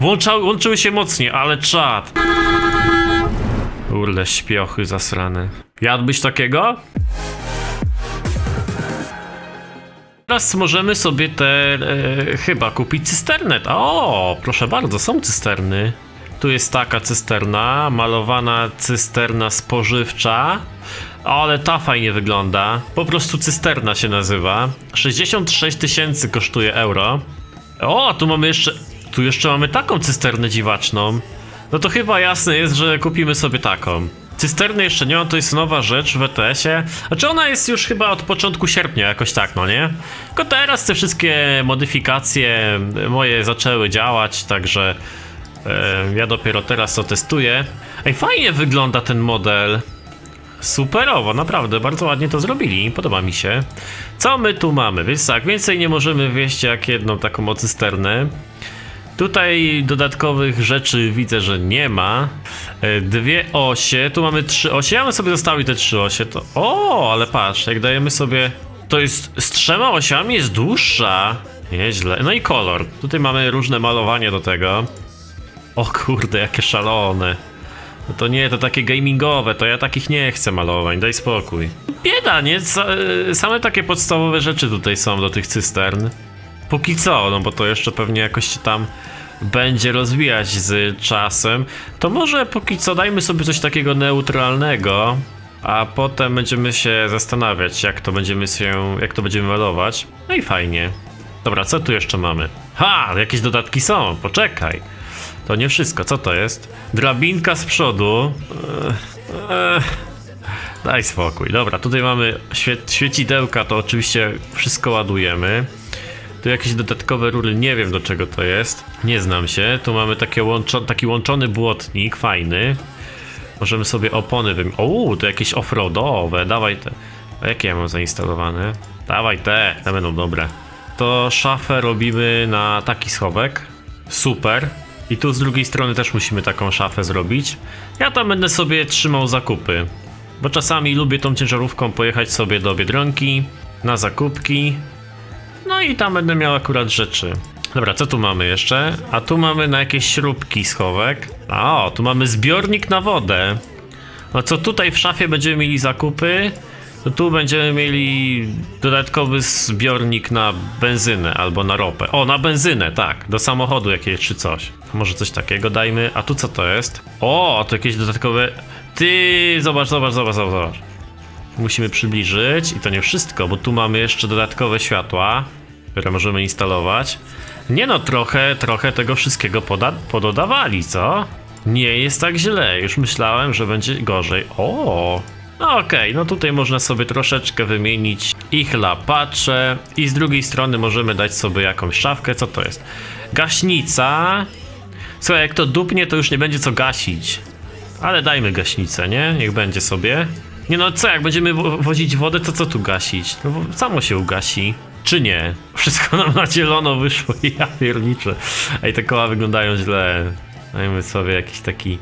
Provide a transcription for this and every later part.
Włączały, łączyły się mocniej, ale czad. Kurde, śpiochy zasrane. Jadłbyś takiego? Teraz możemy sobie te e, chyba kupić cysternę. O, proszę bardzo, są cysterny. Tu jest taka cysterna, malowana cysterna spożywcza. Ale ta fajnie wygląda. Po prostu cysterna się nazywa. 66 tysięcy kosztuje euro. O, tu mamy jeszcze. Tu jeszcze mamy taką cysternę dziwaczną. No to chyba jasne jest, że kupimy sobie taką. Cysterny jeszcze nie ma, to jest nowa rzecz w ETS-ie. Znaczy ona jest już chyba od początku sierpnia, jakoś tak, no nie? Tylko teraz te wszystkie modyfikacje moje zaczęły działać, także e, ja dopiero teraz to testuję. Ej, fajnie wygląda ten model. Superowo, naprawdę, bardzo ładnie to zrobili, podoba mi się. Co my tu mamy? Więc tak, więcej nie możemy wieść jak jedną taką cysternę. Tutaj dodatkowych rzeczy widzę, że nie ma. E, Dwie osie, tu mamy trzy osie. Ja bym sobie zostawił te trzy osie. To... O, ale patrz, jak dajemy sobie. To jest z trzema osiami, jest dłuższa. Nieźle. No i kolor. Tutaj mamy różne malowanie do tego. O kurde, jakie szalone. No to nie, to takie gamingowe, to ja takich nie chcę malowań, daj spokój. Bieda, nie? E, Same takie podstawowe rzeczy tutaj są do tych cystern. Póki co, no bo to jeszcze pewnie jakoś się tam będzie rozwijać z czasem. To może póki co dajmy sobie coś takiego neutralnego, a potem będziemy się zastanawiać, jak to będziemy się, jak to będziemy malować. No i fajnie. Dobra, co tu jeszcze mamy? Ha, jakieś dodatki są, poczekaj. To nie wszystko, co to jest? Drabinka z przodu. Ech, ech. Daj spokój. Dobra, tutaj mamy świe świecidełka, to oczywiście wszystko ładujemy. Tu jakieś dodatkowe rury, nie wiem do czego to jest. Nie znam się. Tu mamy takie łączo taki łączony błotnik, fajny. Możemy sobie opony wymienić. O, to jakieś offroadowe, dawaj te. A jakie ja mam zainstalowane? Dawaj te, te będą dobre. To szafę robimy na taki schowek. Super. I tu z drugiej strony też musimy taką szafę zrobić. Ja tam będę sobie trzymał zakupy. Bo czasami lubię tą ciężarówką pojechać sobie do Biedronki na zakupki. No i tam będę miał akurat rzeczy. Dobra, co tu mamy jeszcze? A tu mamy na jakieś śrubki schowek. A, o, tu mamy zbiornik na wodę. No co tutaj w szafie będziemy mieli zakupy, to tu będziemy mieli dodatkowy zbiornik na benzynę albo na ropę. O, na benzynę, tak, do samochodu jakieś czy coś. Może coś takiego dajmy. A tu co to jest? O, to jakieś dodatkowe... Ty, zobacz, zobacz, zobacz. zobacz. Musimy przybliżyć i to nie wszystko, bo tu mamy jeszcze dodatkowe światła, które możemy instalować. Nie no, trochę, trochę tego wszystkiego poda- pododawali, co? Nie jest tak źle, już myślałem, że będzie gorzej. O, no okej, no tutaj można sobie troszeczkę wymienić ich lapacze i z drugiej strony możemy dać sobie jakąś szafkę. Co to jest? Gaśnica. Słuchaj, jak to dupnie, to już nie będzie co gasić. Ale dajmy gaśnicę, nie? Niech będzie sobie. Nie no, co, jak będziemy wo- wozić wodę, to co tu gasić? No samo się ugasi. Czy nie? Wszystko nam na zielono wyszło i ja pierniczę. Ej, te koła wyglądają źle. Dajmy sobie jakiś taki...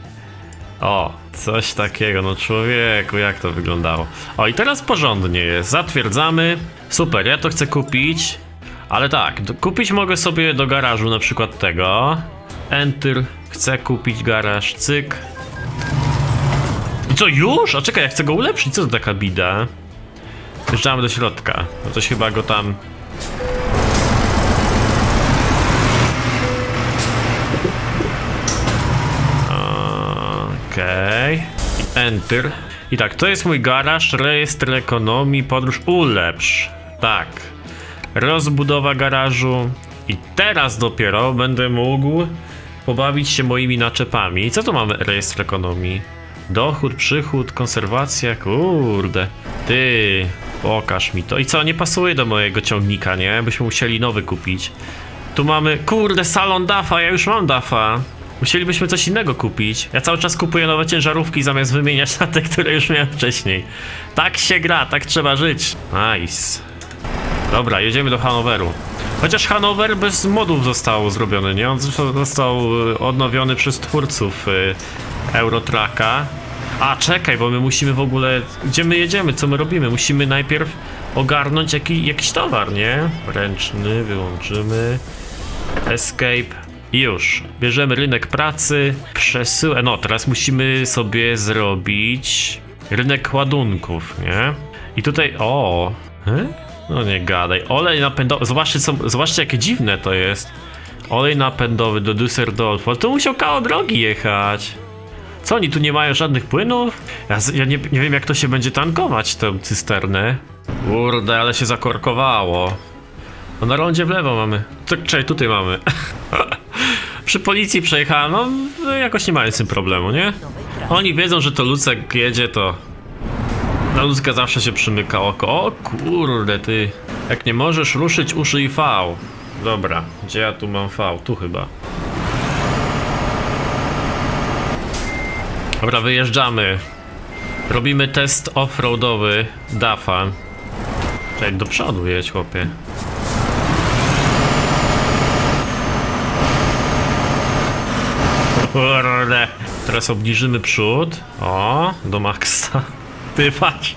O, coś takiego, no człowieku, jak to wyglądało. O, i teraz porządnie jest, zatwierdzamy. Super, ja to chcę kupić. Ale tak, kupić mogę sobie do garażu na przykład tego. Enter, chcę kupić garaż, cyk. I co, już? A czekaj, ja chcę go ulepszyć, co to taka bida? Wjeżdżamy do środka. No coś chyba go tam... Okej. Enter. I tak, to jest mój garaż, rejestr ekonomii, podróż ulepsz. Tak. Rozbudowa garażu. I teraz dopiero będę mógł pobawić się moimi naczepami. Co tu mamy? Rejestr ekonomii. Dochód, przychód, konserwacja, kurde. Ty, pokaż mi to. I co, nie pasuje do mojego ciągnika, nie? Byśmy musieli nowy kupić. Tu mamy, kurde, salon DAFA, ja już mam DAFA. Musielibyśmy coś innego kupić. Ja cały czas kupuję nowe ciężarówki zamiast wymieniać na te, które już miałem wcześniej. Tak się gra, tak trzeba żyć. Nice. Dobra, jedziemy do Hanoweru. Chociaż Hanower bez modów został zrobiony, nie? On został odnowiony przez twórców y, Eurotracka. A, czekaj, bo my musimy w ogóle... Gdzie my jedziemy? Co my robimy? Musimy najpierw ogarnąć jaki, jakiś towar, nie? Ręczny, wyłączymy. Escape. Już. Bierzemy rynek pracy, przesył... No, teraz musimy sobie zrobić rynek ładunków, nie? I tutaj... O! He? No nie gadaj. Olej napędowy... Zobaczcie, co... Zobaczcie, jakie dziwne to jest. Olej napędowy do Düsseldorfu. To musiał kawał drogi jechać. Co, oni tu nie mają żadnych płynów? Ja, ja nie, nie wiem, jak to się będzie tankować, tę cysternę. Kurde, ale się zakorkowało. No na rondzie w lewo mamy. Czekaj, tutaj mamy. Przy policji przejechałem, no no jakoś nie mają z tym problemu, nie? Oni wiedzą, że to Lucek jedzie, to... Na Lucka zawsze się przymyka oko. O kurde, ty. Jak nie możesz ruszyć, użyj V. Dobra, gdzie ja tu mam V? Tu chyba. Dobra, wyjeżdżamy. Robimy test offroadowy DAFA. Czekaj, do przodu jedź, chłopie. Kurde. Teraz obniżymy przód. O, do maksa. Ty patrz.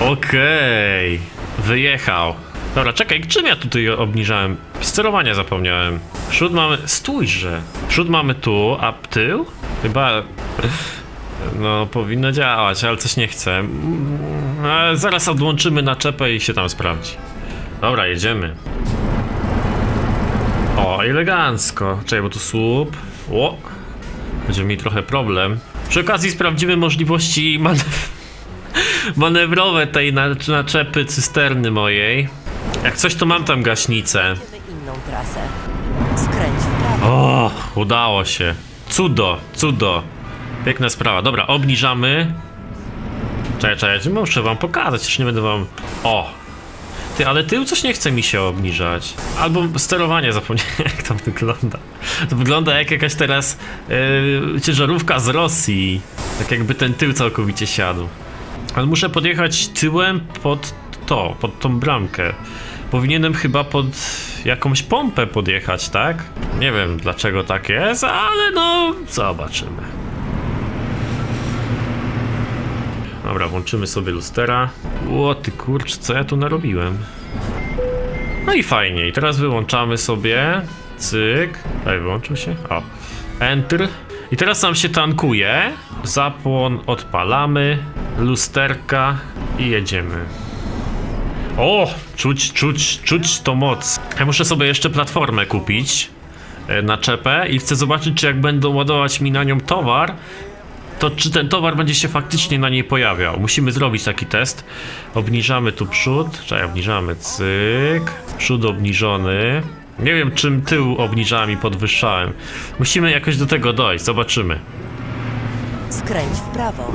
Okej. Wyjechał. Dobra, czekaj, czym ja tutaj obniżałem? Sterowania zapomniałem. Przód mamy... Stójże. Przód mamy tu, a tył? Chyba... No, powinno działać, ale coś nie chce. Mm, zaraz odłączymy naczepę i się tam sprawdzi. Dobra, jedziemy. O, elegancko. Czekaj, bo tu słup. O! Będzie mi trochę problem. Przy okazji sprawdzimy możliwości manew manewrowe tej na naczepy cysterny mojej. Jak coś, to mam tam gaśnicę. inną trasę. O, udało się. Cudo, cudo. Piękna sprawa. Dobra, obniżamy. Czekaj, czekaj, muszę wam pokazać, już nie będę wam... O! Ty, ale tył coś nie chce mi się obniżać. Albo sterowanie zapomniałem, jak to wygląda. To wygląda jak jakaś teraz yy, ciężarówka z Rosji. Tak jakby ten tył całkowicie siadł. Ale muszę podjechać tyłem pod to, pod tą bramkę. Powinienem chyba pod jakąś pompę podjechać, tak? Nie wiem dlaczego tak jest, ale no zobaczymy. Dobra, włączymy sobie lustera. O ty kurcz, co ja tu narobiłem? No i fajnie, i teraz wyłączamy sobie. Cyk. Daj, wyłączył się? O. Enter. I teraz nam się tankuje. Zapłon odpalamy. Lusterka i jedziemy. O! Czuć, czuć, czuć to moc. Ja muszę sobie jeszcze platformę kupić e, na czepę i chcę zobaczyć, czy jak będą ładować mi na nią towar, to czy ten towar będzie się faktycznie na niej pojawiał. Musimy zrobić taki test. Obniżamy tu przód. Czekaj, obniżamy. Cyk. Przód obniżony. Nie wiem, czym tył obniżałem i podwyższałem. Musimy jakoś do tego dojść. Zobaczymy. Skręć w prawo.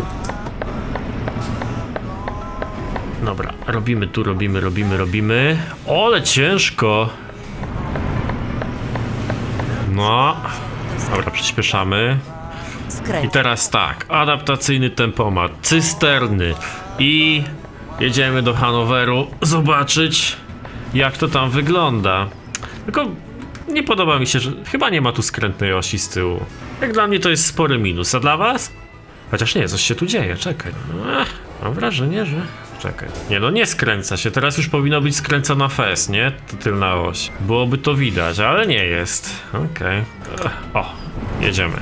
Dobra, robimy tu, robimy, robimy, robimy. Ale ciężko. No. Dobra, przyspieszamy. I teraz tak, adaptacyjny tempomat, cysterny i jedziemy do Hanoweru zobaczyć jak to tam wygląda. Tylko nie podoba mi się, że chyba nie ma tu skrętnej osi z tyłu. Jak dla mnie to jest spory minus, a dla was? Chociaż nie, coś się tu dzieje, czekaj. Ech, mam wrażenie, że... Czekaj. Nie no, nie skręca się, teraz już powinno być skręcona fes, nie? To tylna oś. Byłoby to widać, ale nie jest. Okej. Ech, O, jedziemy.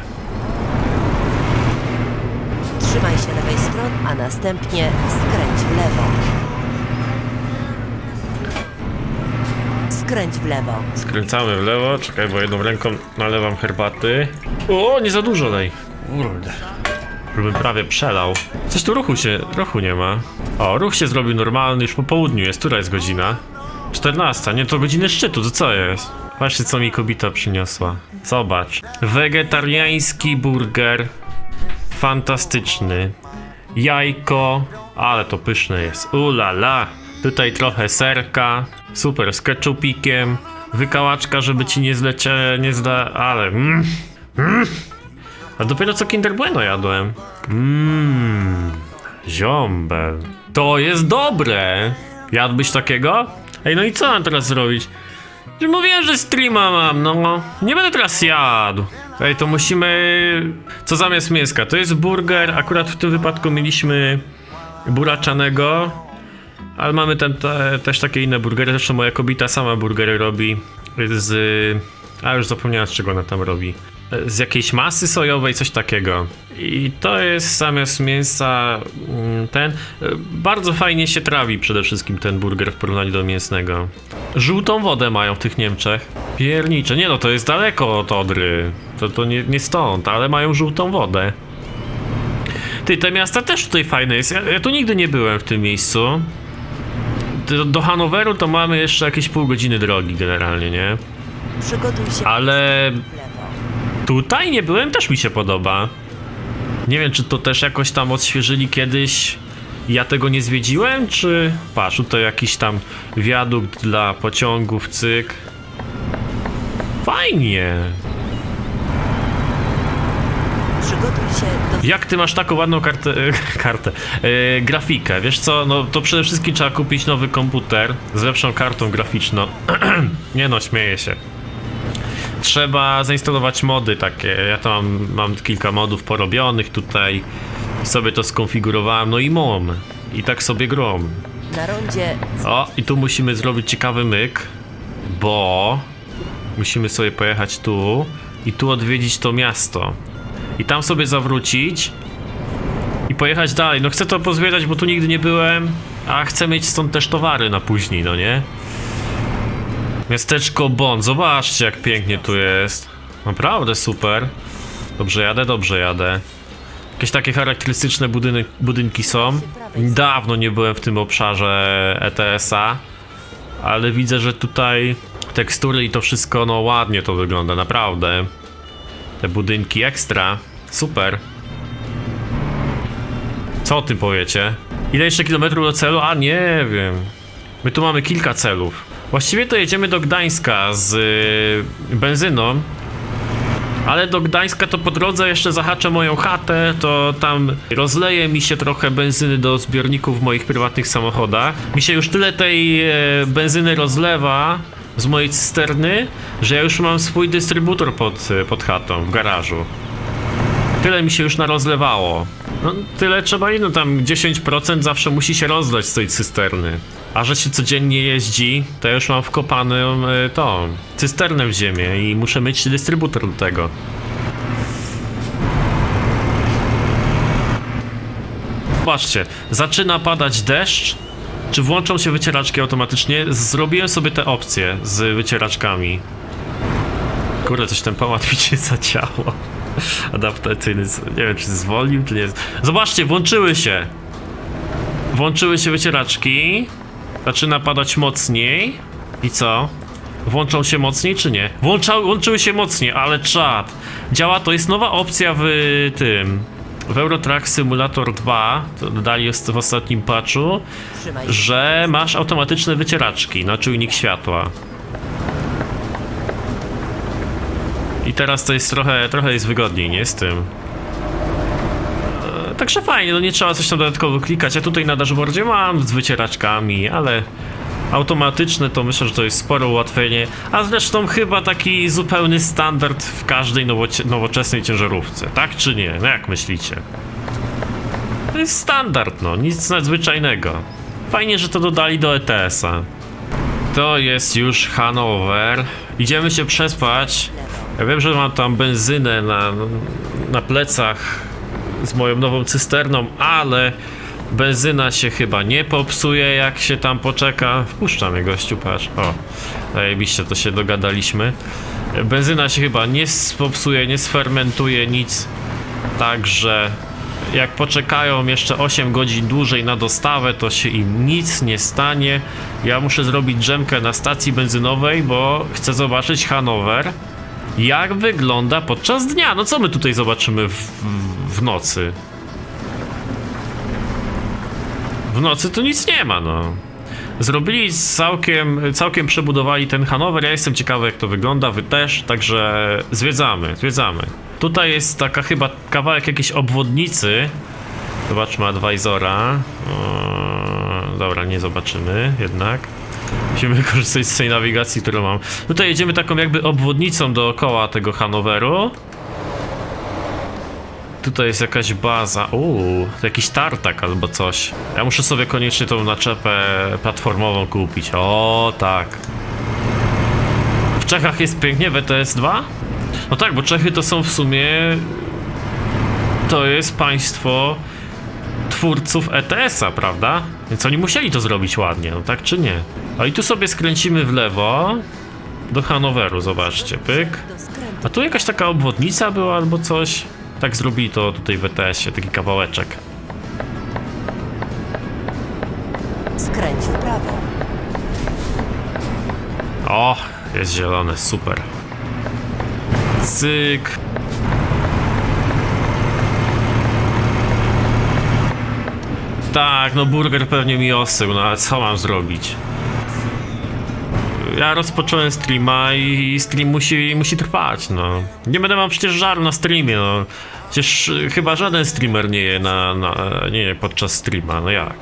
Trzymaj się lewej strony, a następnie skręć w lewo. Skręć w lewo. Skręcamy w lewo, czekaj, bo jedną ręką nalewam herbaty. O, nie za dużo lej. Kurde. Żebym prawie przelał. Coś tu ruchu się, ruchu nie ma. O, ruch się zrobił normalny, już po południu jest. Która jest godzina? 14, nie to godziny szczytu, to co jest? Patrzcie, co mi kobita przyniosła. Zobacz. Wegetariański burger. Fantastyczny. Jajko, ale to pyszne jest. Ulala. Tutaj trochę serka. Super, z ketchupikiem. Wykałaczka, żeby ci nie zlecie, nie zda, ale mm, mm. A dopiero co Kinder Bueno jadłem. Mmm, ziombel. To jest dobre. Jadłbyś takiego? Ej, no i co mam teraz zrobić? Że Mówiłem, że streama mam, no. Nie będę teraz jadł. Ej, to musimy... Co zamiast mięska? To jest burger, akurat w tym wypadku mieliśmy buraczanego, ale mamy tam te, też takie inne burgery, zresztą moja kobita sama burgery robi. z... A już zapomniałem z czego ona tam robi. Z jakiejś masy sojowej, coś takiego. I to jest zamiast mięsa mm, ten. Bardzo fajnie się trawi przede wszystkim ten burger w porównaniu do mięsnego. Żółtą wodę mają w tych Niemczech. Piernicze. Nie no, to jest daleko od Odry. To, to nie, nie stąd, ale mają żółtą wodę. Ty, te miasta też tutaj fajne jest. Ja, ja tu nigdy nie byłem w tym miejscu. Do, do Hanoweru to mamy jeszcze jakieś pół godziny drogi generalnie, nie? Przygotuj się Ale. Tutaj nie byłem, też mi się podoba. Nie wiem, czy to też jakoś tam odświeżyli kiedyś. Ja tego nie zwiedziłem, czy... Patrz, tutaj jakiś tam wiadukt dla pociągów, cyk. Fajnie. Jak ty masz taką ładną kartę, kartę e, grafikę? Wiesz co, no to przede wszystkim trzeba kupić nowy komputer z lepszą kartą graficzną. Nie no, śmieję się. Trzeba zainstalować mody takie. Ja tam mam, mam kilka modów porobionych tutaj. Sobie to skonfigurowałem, no i mam. I tak sobie grom. na rondzie O, i tu musimy zrobić ciekawy myk, bo musimy sobie pojechać tu i tu odwiedzić to miasto. I tam sobie zawrócić i pojechać dalej. No chcę to pozwiedzać, bo tu nigdy nie byłem, a chcę mieć stąd też towary na później, no nie? Miasteczko Bon, zobaczcie jak pięknie tu jest. Naprawdę super. Dobrze jadę, dobrze jadę. Jakieś takie charakterystyczne budynki są. Dawno nie byłem w tym obszarze ETS-a, ale widzę, że tutaj tekstury i to wszystko, no ładnie to wygląda, naprawdę. Te budynki ekstra, super. Co o tym powiecie? Ile jeszcze kilometrów do celu? A nie wiem. My tu mamy kilka celów. Właściwie to jedziemy do Gdańska z y, benzyną, ale do Gdańska to po drodze jeszcze zahaczę moją chatę, to tam rozleje mi się trochę benzyny do zbiorników w moich prywatnych samochodach. Mi się już tyle tej e, benzyny rozlewa z mojej cysterny, że ja już mam swój dystrybutor pod, e, pod chatą, w garażu. Tyle mi się już narozlewało. No tyle trzeba no tam 10% zawsze musi się rozlać z tej cysterny. A że się codziennie jeździ, to już mam wkopaną y, tą cysternę w ziemię i muszę mieć dystrybutor do tego. Zobaczcie, zaczyna padać deszcz. Czy włączą się wycieraczki automatycznie? Zrobiłem sobie te opcje z wycieraczkami. Kurde, coś ten pałac mi się zaciało. Adaptacyjny, nie wiem czy zwolnił, czy nie. Zobaczcie, włączyły się. Włączyły się wycieraczki. Zaczyna padać mocniej. I co? Włączą się mocniej czy nie? Włącza, włączyły się mocniej, ale czad. Działa to, jest nowa opcja w tym. W Eurotrack Simulator 2, to dodali jest w ostatnim patchu, że masz automatyczne wycieraczki na czujnik światła. I teraz to jest trochę, trochę jest wygodniej, nie? Z tym. Także fajnie, no nie trzeba coś tam dodatkowo klikać. Ja tutaj na dashboardzie mam z wycieraczkami, ale automatyczne to myślę, że to jest spore ułatwienie. A zresztą chyba taki zupełny standard w każdej nowoczesnej ciężarówce, tak czy nie? No jak myślicie? To jest standard, no, nic nadzwyczajnego. Fajnie, że to dodali do ETS-a. To jest już Hanower. Idziemy się przespać. Ja wiem, że mam tam benzynę na, na plecach z moją nową cysterną, ale benzyna się chyba nie popsuje, jak się tam poczeka. Wpuszczam je gościu, patrz. O, zajebiście, to się dogadaliśmy. Benzyna się chyba nie popsuje, nie sfermentuje nic. Także jak poczekają jeszcze 8 godzin dłużej na dostawę, to się im nic nie stanie. Ja muszę zrobić drzemkę na stacji benzynowej, bo chcę zobaczyć Hanower. Jak wygląda podczas dnia? No co my tutaj zobaczymy w, w, w nocy? W nocy tu nic nie ma, no. Zrobili całkiem, całkiem przebudowali ten Hanower. Ja jestem ciekawy, jak to wygląda. Wy też, także zwiedzamy, zwiedzamy. Tutaj jest taka chyba kawałek jakiejś obwodnicy. Zobaczmy advisora. O, dobra, nie zobaczymy jednak. Musimy korzystać z tej nawigacji, którą mam. Tutaj jedziemy taką jakby obwodnicą dookoła tego Hanoweru. Tutaj jest jakaś baza. Uuu, to jakiś tartak albo coś. Ja muszę sobie koniecznie tą naczepę platformową kupić. O, tak. W Czechach jest pięknie, WTS 2? No tak, bo Czechy to są w sumie... To jest państwo twórców ETS-a, prawda? Więc oni musieli to zrobić ładnie, no tak czy nie? A i tu sobie skręcimy w lewo do Hanoweru, zobaczcie, pyk. A tu jakaś taka obwodnica była albo coś? Tak zrobili to tutaj w ETS-ie, taki kawałeczek. Skręć w prawo. O, jest zielone, super. Cyk. Tak, no burger pewnie mi osył, no ale co mam zrobić? Ja rozpocząłem streama i stream musi, musi trwać, no. Nie będę mam przecież żaru na streamie, no. Przecież y, chyba żaden streamer nie je na, na, nie je podczas streama, no jak?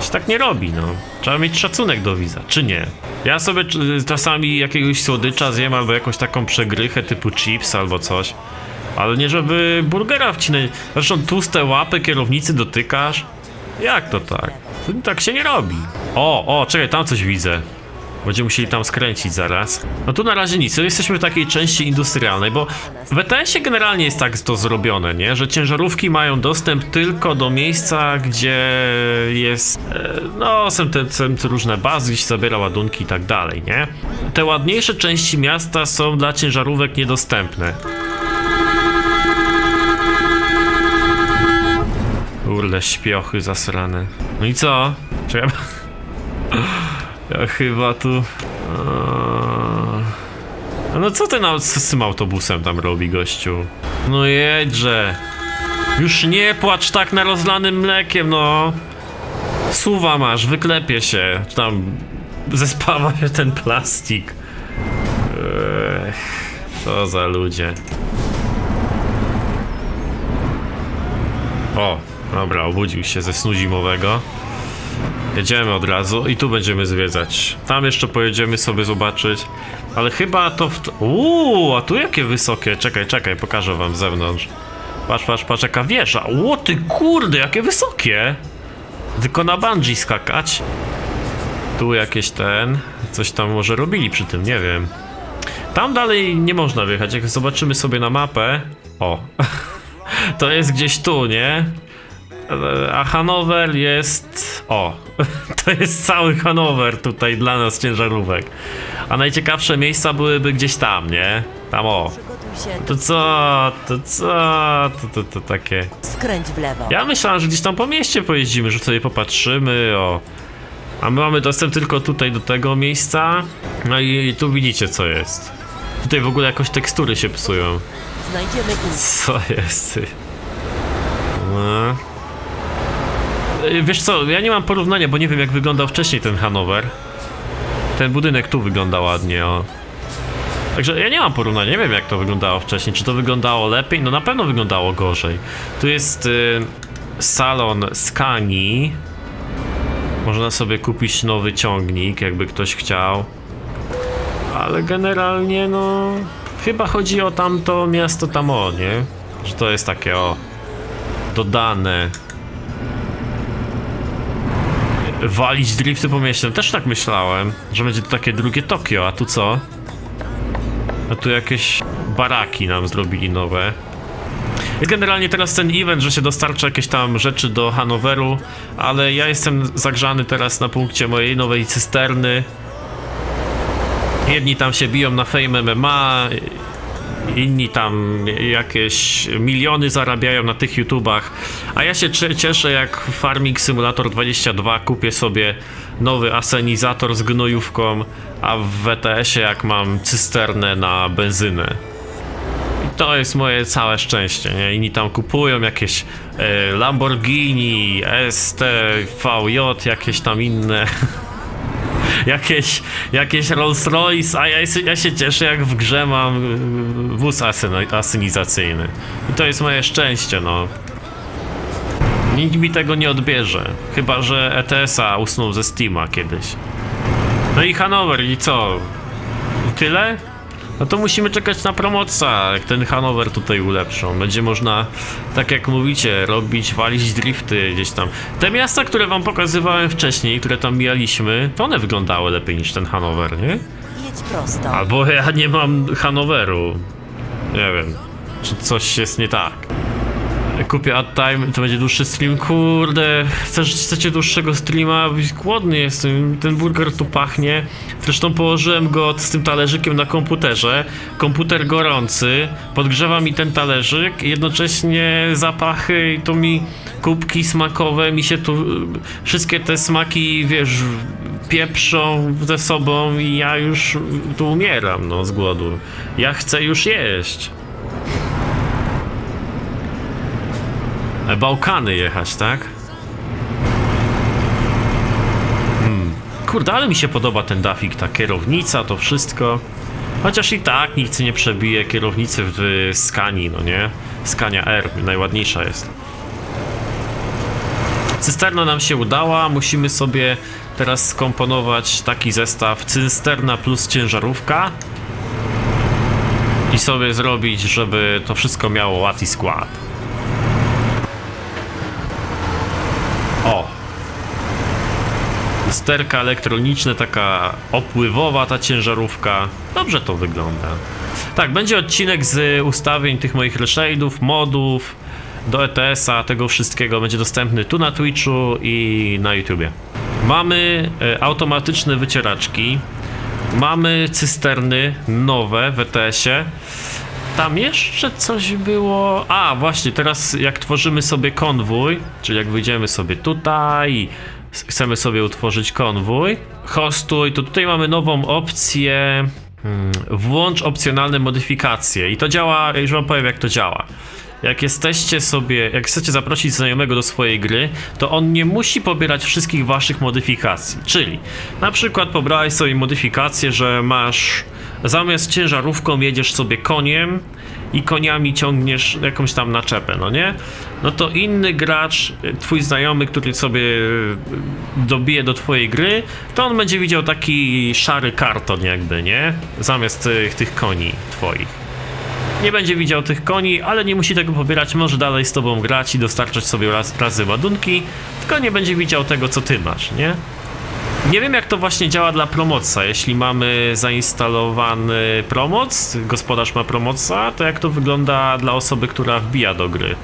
się tak nie robi, no. Trzeba mieć szacunek do widza, czy nie? Ja sobie c- czasami jakiegoś słodycza zjem albo jakąś taką przegrychę typu chips albo coś. Ale nie żeby burgera wcinać. Zresztą tłuste łapy kierownicy dotykasz. Jak to tak? Tak się nie robi. O, o, czekaj, tam coś widzę. Będziemy musieli tam skręcić zaraz. No tu na razie nic, jesteśmy w takiej części industrialnej, bo w ETS-ie generalnie jest tak to zrobione, nie? Że ciężarówki mają dostęp tylko do miejsca, gdzie jest, e, no, są te, są te różne bazy, gdzie się zabiera ładunki i tak dalej, nie? Te ładniejsze części miasta są dla ciężarówek niedostępne. Kurde, śpiochy zasrane. No i co? Czy ja... Chyba tu... Eee, No co ten z tym autobusem tam robi, gościu? No jedźże. Już nie płacz tak na rozlanym mlekiem, no. Suwa masz, wyklepie się. Tam zespawa się ten plastik. Ech, co za ludzie. O, dobra, obudził się ze snu zimowego. Jedziemy od razu i tu będziemy zwiedzać. Tam jeszcze pojedziemy sobie zobaczyć. Ale chyba to w... Uuu, a tu jakie wysokie. Czekaj, czekaj, pokażę wam zewnątrz. Patrz, patrz, patrz, jaka wieża. Ło ty kurde, jakie wysokie. Tylko na bungee skakać. Tu jakieś ten... Coś tam może robili przy tym, nie wiem. Tam dalej nie można wjechać. Jak zobaczymy sobie na mapę... O. to jest gdzieś tu, nie? A Hanower jest. O, to jest cały Hanower tutaj dla nas ciężarówek. A najciekawsze miejsca byłyby gdzieś tam, nie? Tam o. To co? To co? To, to, to takie. Skręć w lewo. Ja myślałem, że gdzieś tam po mieście pojeździmy, że sobie popatrzymy, o. A my mamy dostęp tylko tutaj do tego miejsca. No i tu widzicie co jest. Tutaj w ogóle jakoś tekstury się psują. Znajdziemy. Co jest? No. Y, Wiesz co, ja nie mam porównania, bo nie wiem jak wyglądał wcześniej ten Hanower. Ten budynek tu wygląda ładnie, o. Także ja nie mam porównania, nie wiem jak to wyglądało wcześniej. Czy to wyglądało lepiej? No na pewno wyglądało gorzej. Tu jest y, salon Skani. Można sobie kupić nowy ciągnik, jakby ktoś chciał. Ale generalnie, no. Chyba chodzi o tamto miasto tam o, nie? Że to jest takie o. Dodane. Walić drifty po mieście. No, Też tak myślałem, że będzie to takie drugie Tokio, a tu co? A tu jakieś baraki nam zrobili nowe. I generalnie teraz ten event, że się dostarcza jakieś tam rzeczy do Hanoweru, ale ja jestem zagrzany teraz na punkcie mojej nowej cysterny. Jedni tam się biją na Fame MMA, inni tam jakieś miliony zarabiają na tych YouTubach, a ja się cie- cieszę jak Farming Simulator 22 kupię sobie nowy asenizator z gnojówką, a w WTS-ie jak mam cysternę na benzynę. To jest moje całe szczęście, nie? Inni tam kupują jakieś e, Lamborghini, ST, VJ, jakieś tam inne jakieś, jakieś Rolls Royce, a ja, ja się cieszę jak w grze mam y, wóz asyna- asynizacyjny. I to jest moje szczęście, no. Nikt mi tego nie odbierze. Chyba, że ETS-a usnął ze Steama kiedyś. No i Hanower, i co? I tyle? No to musimy czekać na promocja, jak ten Hanower tutaj ulepszą. Będzie można, tak jak mówicie, robić, walić drifty gdzieś tam. Te miasta, które wam pokazywałem wcześniej, które tam mijaliśmy, to one wyglądały lepiej niż ten Hanower, nie? Jedź prosto. Albo ja nie mam Hanoweru. Nie wiem, czy coś jest nie tak. Kupię ad time, to będzie dłuższy stream. Kurde, chcesz, chcecie dłuższego streama? Głodny jestem, ten burger tu pachnie. Zresztą położyłem go z tym talerzykiem na komputerze. Komputer gorący, podgrzewa mi ten talerzyk, jednocześnie zapachy i to mi kubki smakowe, mi się tu wszystkie te smaki, wiesz, pieprzą ze sobą i ja już tu umieram, no, z głodu. Ja chcę już jeść. Bałkany jechać, tak? Hmm. Kurde, ale mi się podoba ten dafik, ta kierownica, to wszystko. Chociaż i tak nikt nie przebije kierownicy w Skanii, no nie? Skania R, najładniejsza jest. Cysterna nam się udała, musimy sobie teraz skomponować taki zestaw cysterna plus ciężarówka i sobie zrobić, żeby to wszystko miało ład skład. O! Sterka elektroniczne, taka opływowa ta ciężarówka. Dobrze to wygląda. Tak, będzie odcinek z ustawień tych moich reshade'ów, modów, do ETS-a, tego wszystkiego będzie dostępny tu na Twitchu i na YouTubie. Mamy e, automatyczne wycieraczki, mamy cysterny nowe w ETS-ie. Tam jeszcze coś było. A, właśnie, teraz jak tworzymy sobie konwój, czyli jak wyjdziemy sobie tutaj chcemy sobie utworzyć konwój, hostuj, to tutaj mamy nową opcję. Hmm, włącz opcjonalne modyfikacje. I to działa, już wam powiem jak to działa. Jak jesteście sobie, jak chcecie zaprosić znajomego do swojej gry, to on nie musi pobierać wszystkich waszych modyfikacji. Czyli na przykład pobrałeś sobie modyfikację, że masz zamiast ciężarówką jedziesz sobie koniem i koniami ciągniesz jakąś tam naczepę, no nie? No to inny gracz, twój znajomy, który sobie dobije do twojej gry, to on będzie widział taki szary karton jakby, nie? Zamiast tych, tych koni twoich nie będzie widział tych koni, ale nie musi tego pobierać, może dalej z tobą grać i dostarczać sobie raz, razy ładunki, tylko nie będzie widział tego, co ty masz, nie? Nie wiem, jak to właśnie działa dla promoca. Jeśli mamy zainstalowany promoc, gospodarz ma promoca, to jak to wygląda dla osoby, która wbija do gry?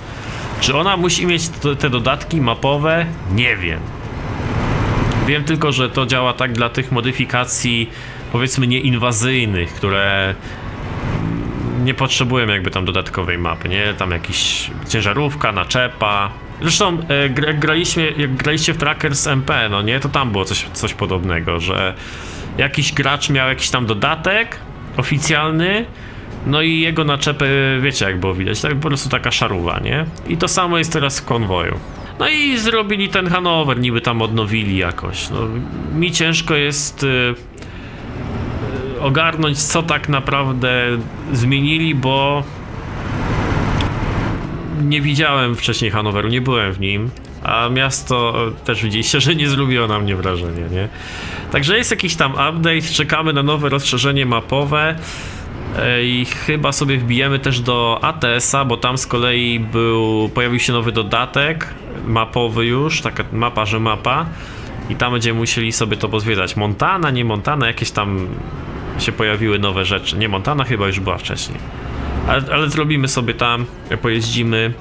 Czy ona musi mieć te dodatki mapowe? Nie wiem. Wiem tylko, że to działa tak dla tych modyfikacji, powiedzmy, nieinwazyjnych, które nie potrzebują jakby tam dodatkowej mapy, nie? Tam jakiś ciężarówka, naczepa. Zresztą e, jak graliśmy, jak graliście w Trackers MP, no nie? To tam było coś, coś podobnego, że jakiś gracz miał jakiś tam dodatek oficjalny, no i jego naczepy, wiecie jak było widać, tak po prostu taka szaruwa, nie? I to samo jest teraz w konwoju. No i zrobili ten Hanover, niby tam odnowili jakoś. No, mi ciężko jest... y, ogarnąć, co tak naprawdę zmienili, bo nie widziałem wcześniej Hanoweru, nie byłem w nim. A miasto e, też widzieliście, że nie zrobiło na mnie wrażenia, nie? Także jest jakiś tam update, czekamy na nowe rozszerzenie mapowe e, i chyba sobie wbijemy też do ATS-a, bo tam z kolei był, pojawił się nowy dodatek mapowy już, taka mapa, że mapa i tam będziemy musieli sobie to pozwiedzać. Montana, nie Montana, jakieś tam się pojawiły nowe rzeczy. Nie, Montana chyba już była wcześniej. Ale, ale zrobimy sobie tam, pojeździmy.